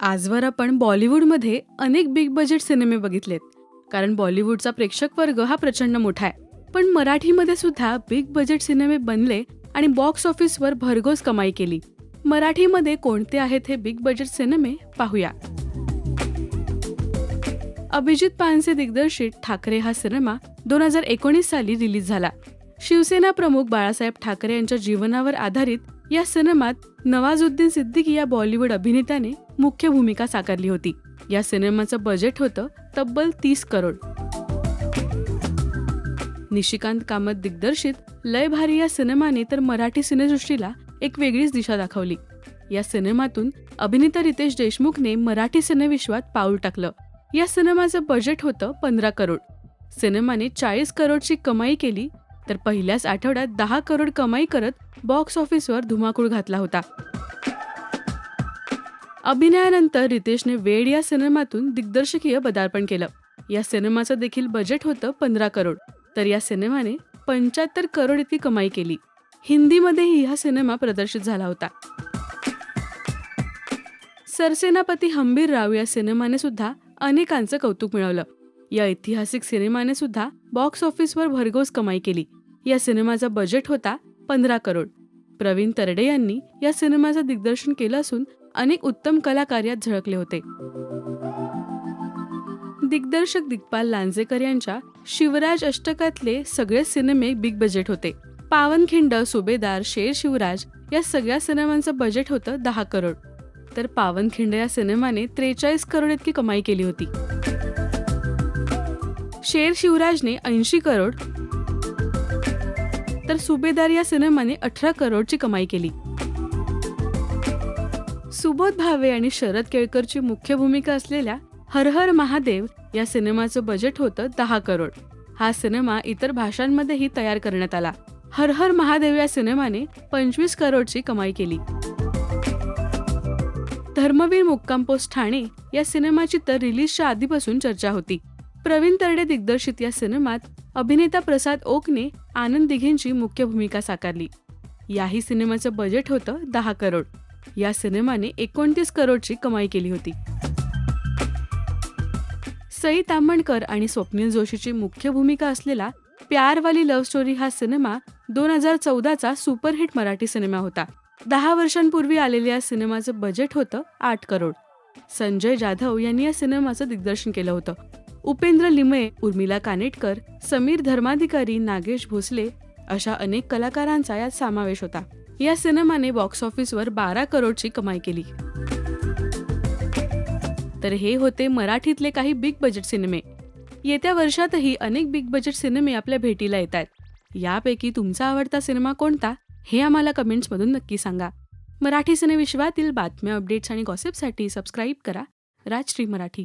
आजवर आपण बॉलिवूडमध्ये अनेक बिग बजेट सिनेमे बघितलेत. कारण बॉलिवूडचा प्रेक्षक वर्ग हा प्रचंड मोठा आहे. पण मराठीमध्ये सुद्धा बिग बजेट सिनेमे बनले आणि बॉक्स ऑफिसवर भरघोस कमाई केली. मराठीमध्ये कोणते आहेत हे बिग बजेट सिनेमे पाहूया. अभिजित पानसे दिग्दर्शित ठाकरे हा सिनेमा दोन हजार एकोणीस साली रिलीज झाला. शिवसेना प्रमुख बाळासाहेब ठाकरे यांच्या जीवनावर आधारित या सिनेमात नवाजुद्दीन सिद्दीकी या बॉलिवूड अभिनेत्याने मुख्य भूमिका साकारली होती. या सिनेमाचं बजेट होतं तब्बल तीस करोड. निशिकांत कामत दिग्दर्शित लय भारी या सिनेमाने तर मराठी सिनेसृष्टीला एक वेगळीच दिशा दाखवली. या सिनेमातून अभिनेता रितेश देशमुखने मराठी सिनेविश्वात पाऊल टाकलं. या सिनेमाचं बजेट होतं पंधरा करोड. सिनेमाने चाळीस करोडची कमाई केली तर पहिल्याच आठवड्यात दहा करोड कमाई करत बॉक्स ऑफिसवर धुमाकूळ घातला होता. अभिनयानंतर रितेशने वेड या सिनेमातून दिग्दर्शकीय पदार्पण केलं. या सिनेमाचं देखील बजेट होतं पंधरा करोड. तर या सिनेमाने पंच्याहत्तर करोड इतकी कमाई केली. हिंदीमध्येही हा सिनेमा प्रदर्शित झाला होता. सरसेनापती हंबीर राव या सिनेमाने सुद्धा अनेकांचं कौतुक मिळवलं. या ऐतिहासिक सिनेमाने सुद्धा बॉक्स ऑफिसवर भरघोस कमाई केली. या सिनेमाचा बजेट होता पंधरा करोड. प्रवीण तरडे यांनी या सिनेमाचं दिग्दर्शन केलं असून अनेक उत्तम कलाकार यात झळकले होते. दिग्दर्शक दिग्पाल लांजेकर यांच्या शिवराज अष्टकातले सगळे सिनेमे बिग बजेट होते. पावनखिंड सुभेदार शेर शिवराज या सगळ्या सिनेमांचं बजेट होतं दहा करोड. तर पावनखिंड या सिनेमाने त्रेचाळीस करोड इतकी कमाई केली होती. शेर शिवराजने ऐंशी करोड तर सुभेदार या सिनेमाने अठरा करोडची कमाई केली. सुबोध भावे आणि शरद केळकरची मुख्य भूमिका असलेल्या हर हर महादेव या सिनेमाचं बजेट होतं दहा करोड. हा सिनेमा इतर भाषांमध्येही तयार करण्यात आला. हर हर महादेव या सिनेमाने पंचवीस करोडची कमाई केली. धर्मवीर मुक्काम पोस्ट ठाणे या सिनेमाची तर रिलीजच्या आधीपासून चर्चा होती. प्रवीण तरडे दिग्दर्शित या सिनेमात अभिनेता प्रसाद ओकने आनंद दिघेंची मुख्य भूमिका साकारली. याही सिनेमाचं बजेट होतं दहा करोड. या सिनेमाने एकोणतीस करोडची कमाई केली होती. सई ताम्हणकर आणि स्वप्नील जोशीची मुख्य भूमिका असलेला प्यारवाली लव्ह स्टोरी हा सिनेमा दोन हजार चौदाचा सुपरहिट मराठी सिनेमा होता. दहा वर्षांपूर्वी आलेल्या या सिनेमाचं बजेट होतं आठ करोड. संजय जाधव यांनी या सिनेमाचं दिग्दर्शन केलं होतं. उपेंद्र लिमये उर्मिला कानेटकर समीर धर्माधिकारी नागेश भोसले अशा अनेक कलाकारांचा यात समावेश होता. या सिनेमाने बॉक्स ऑफिसवर बारा करोडची कमाई केली. तर हे होते मराठीतले काही बिग बजेट सिनेमे. येत्या वर्षातही अनेक बिग बजेट सिनेमे आपल्या भेटीला येत आहेत. यापैकी तुमचा आवडता सिनेमा कोणता? हे आम्हाला कमेंट्समधून नक्की सांगा. मराठी सिनेविश्वातील बातम्या अपडेट्स आणि गॉसिपसाठी सबस्क्राईब करा. राजश्री मराठी.